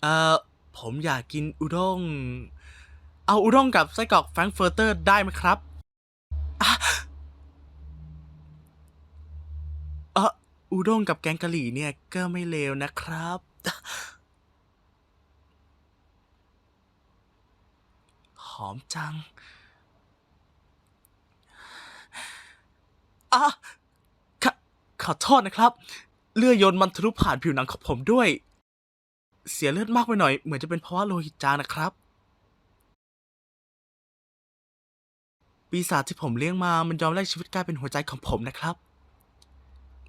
เอ่อ ผมอยากกินอุด้ง เอาอุด้งกับไส้กรอกแฟรงก์เฟิร์เตอร์ได้ไหมครับอะเอออุด้งกับแกงกะหรี่เนี่ยก็ไม่เลวนะครับ หอมจังอะขอขอโทษนะครับ เลือดยนต์มันทะลุผ่านผิวหนังของผมด้วย เสียเลือดมากไปหน่อย เหมือนจะเป็นเพราะว่าโลหิตจางนะครับ ปีศาจที่ผมเลี้ยงมามันยอมแลกชีวิตกลายเป็นหัวใจของผมนะครับ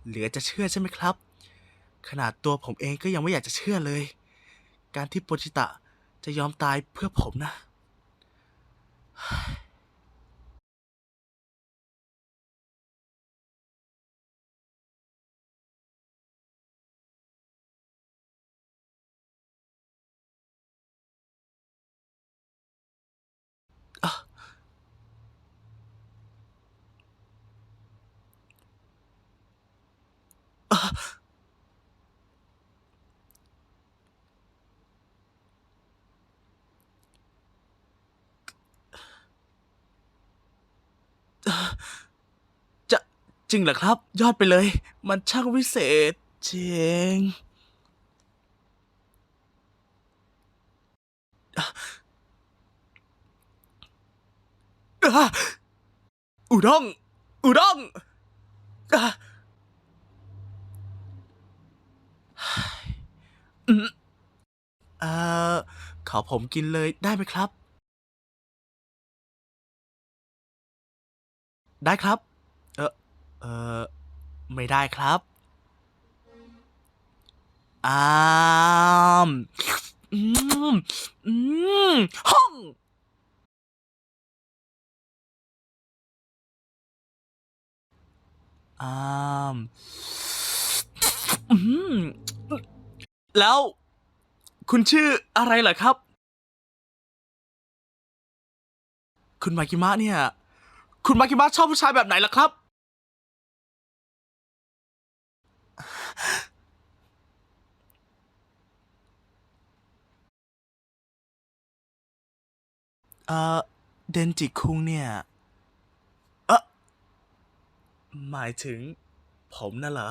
เหลือจะเชื่อใช่ไหมครับ ขนาดตัวผมเองก็ยังไม่อยากจะเชื่อเลย การที่โปจิตะจะยอมตายเพื่อผมนะ จริงเหรอครับ ยอดไปเลย มันช่างวิเศษเจ๋งอุด้งอุด้งอะอืมเอ่อขอผมกินเลยได้ไหมครับ ได้ครับ เออไม่ได้ครับอามอืมอืมห้องอามอืมแล้ว คุณชื่ออะไรเหรอครับ คุณมากิมะเนี่ย คุณมากิมะชอบผู้ชายแบบไหนล่ะครับ เออเดนจิคุงเนี่ย เอะหมายถึง ผมน่ะเหรอ